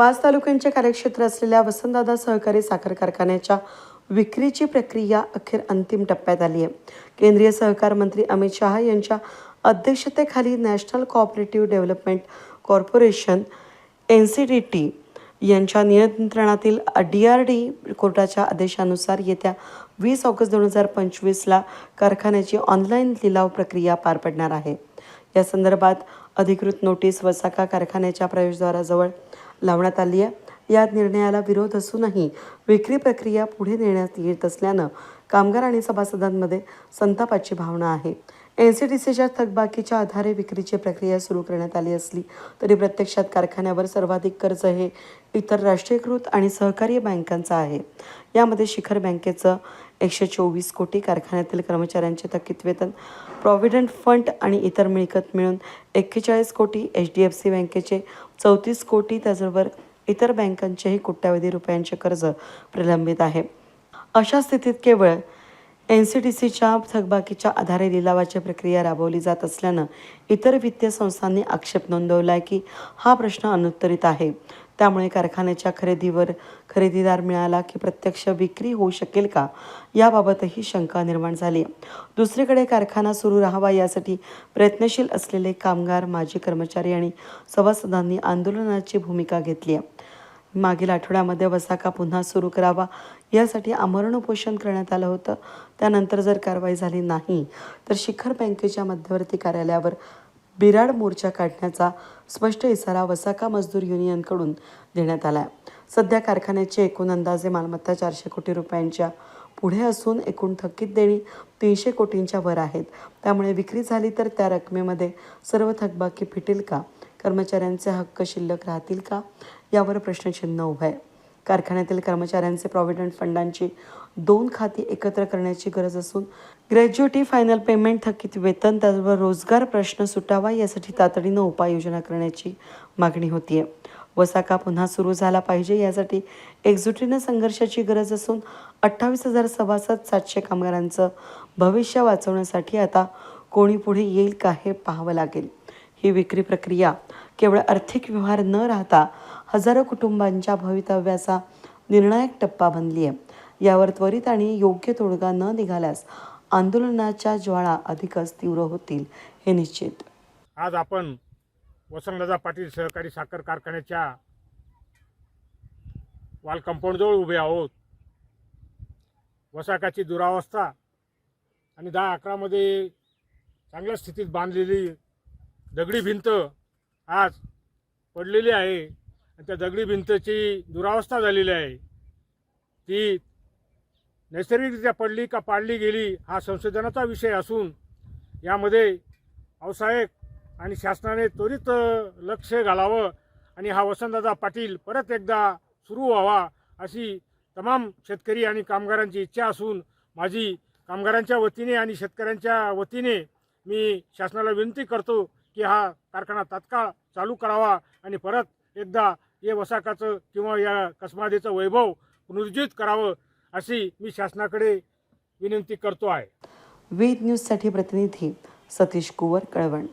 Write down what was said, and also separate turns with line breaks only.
पाच तालुक्यांचे कार्यक्षेत्र असलेल्या वसंतदादा सहकारी साखर कारखान्याच्या विक्रीची प्रक्रिया अखेर अंतिम टप्प्यात आली आहे. केंद्रीय सहकार मंत्री अमित शहा यांच्या अध्यक्षतेखाली national cooperative development corporation N C D T यांच्या नियंत्रणातील डी आर डी कोर्टाच्या आदेशानुसार येत्या वीस ऑगस्ट दोन हजार पंचवीसला कारखान्याची ऑनलाईन लिलाव प्रक्रिया पार पडणार आहे. या संदर्भात अधिकृत नोटीस वसाका कारखान्याच्या प्रवेशद्वाराजवळ लावण्यात आली आहे. या निर्णयाला विरोध असूनही विक्री प्रक्रिया पुढे नेण्यात येत असल्यानं कामगार आणि सभासदांमध्ये संतापाची भावना आहे. एन सी टी सीच्या थकबाकीच्या आधारे विक्रीची प्रक्रिया सुरू करण्यात आली असली तरी प्रत्यक्षात कारखान्यावर सर्वाधिक कर्ज हे इतर राष्ट्रीयकृत आणि सहकारी बँकांचं आहे. यामध्ये शिखर बँकेचं एकशे चोवीस कोटी कारखान्यातील कर्मचाऱ्यांचे थकीत वेतन प्रॉव्हिडंट फंड आणि इतर मिळकत मिळून एक्केचाळीस कोटी एच डी एफ सी बँकेचे चौतीस कोटी त्याचबरोबर इतर बँकांचेही कोट्यावधी रुपयांचे कर्ज प्रलंबित आहे. अशा स्थितीत केवळ एन सी टी सीच्या थकबाकीच्या आधारे लिलावाची प्रक्रिया राबवली जात असल्यानं इतर वित्तीय संस्थांनी आक्षेप नोंदवला आहे की हा प्रश्न अनुत्तरित आहे. त्यामुळे कारखान्याच्या खरेदीवर खरेदीदार मिळाला की प्रत्यक्ष विक्री होऊ शकेल का? याबाबतही शंका निर्माण झाली. दुसरीकडे कारखाना सुरू राहावा यासाठी प्रयत्नशील असलेले कामगार माजी कर्मचारी आणि सभासदांनी आंदोलनाची भूमिका घेतली आहे. मागील आठवड्यामध्ये वसाका पुन्हा सुरू करावा. यासाठी आमरण उपोषण करण्यात आलं होतं. त्यानंतर जर कारवाई झाली नाही तर शिखर बँकेच्या मध्यवर्ती कार्यालयावर बिराड मोर्चा काढण्याचा स्पष्ट इशारा वसाका मजदूर युनियनकडून देण्यात आला आहे सध्या कारखान्याची एकूण अंदाजे मालमत्ता चारशे कोटी रुपयांच्या पुढे असून एकूण थकीत देणी तीनशे कोटींच्या वर आहेत. त्यामुळे विक्री झाली तर त्या रकमेमध्ये सर्व थकबाकी फिटेल का? कर्मचाऱ्यांचे हक्क शिल्लक राहतील का? यावर प्रश्नचिन्ह उभं आहे. कारखान्यातील कर्मचाऱ्यांचे प्रॉव्हिडंट फंडांची दोन खाती एकत्र करण्याची गरज असून ग्रॅज्युएटी फायनल पेमेंट थकीत वेतन त्याचबरोबर रोजगार प्रश्न सुटावा यासाठी तातडीनं उपाययोजना करण्याची मागणी होती आहे वसाका पुन्हा सुरू झाला पाहिजे यासाठी एकजुटीनं संघर्षाची गरज असून अठ्ठावीस हजार सभासद सातशे कामगारांचं भविष्य वाचवण्यासाठी आता कोणी पुढे येईल का हे पाहावं लागेल. ही विक्री प्रक्रिया केवळ आर्थिक व्यवहार न राहता हजारो कुटुंबांच्या भवितव्याचा निर्णायक टप्पा बनली आहे. यावर त्वरित आणि योग्य तोडगा न निघाल्यास आंदोलनाच्या ज्वाळा अधिकच तीव्र होतील हे निश्चित.
आज आपण वसंतदादा पाटील सहकारी साखर कारखान्याच्या वाल कंपाऊंडजवळ उभे आहोत. वसाकाची दुरावस्था आणि दहा अकरामध्ये चांगल्या स्थितीत बांधलेली दगडी भिंत आज पडलेली आहे. त्या दगडी भिंतची दुरावस्था झालेली आहे. ती नैसर्गिकरित्या पडली का पाडली गेली हा संशोधनाचा विषय असून यामध्ये पावसाळ्यात आणि शासनाने त्वरित लक्ष घालावं आणि हा वसंतदादा पाटील परत एकदा सुरू व्हावा अशी तमाम शेतकरी आणि कामगारांची इच्छा असून माझी कामगारांच्या वतीने आणि शेतकऱ्यांच्या वतीने मी शासनाला विनंती करतो की हा कारखाना तात्काळ चालू करावा आणि परत एकदा या वसाकाचं किंवा या कसमादेचं वैभव पुनरुज्जीत करावं अशी मी शासनाकडे विनंती करतो आहे.
वेद न्यूजसाठी प्रतिनिधी सतीश कुवर कळवण.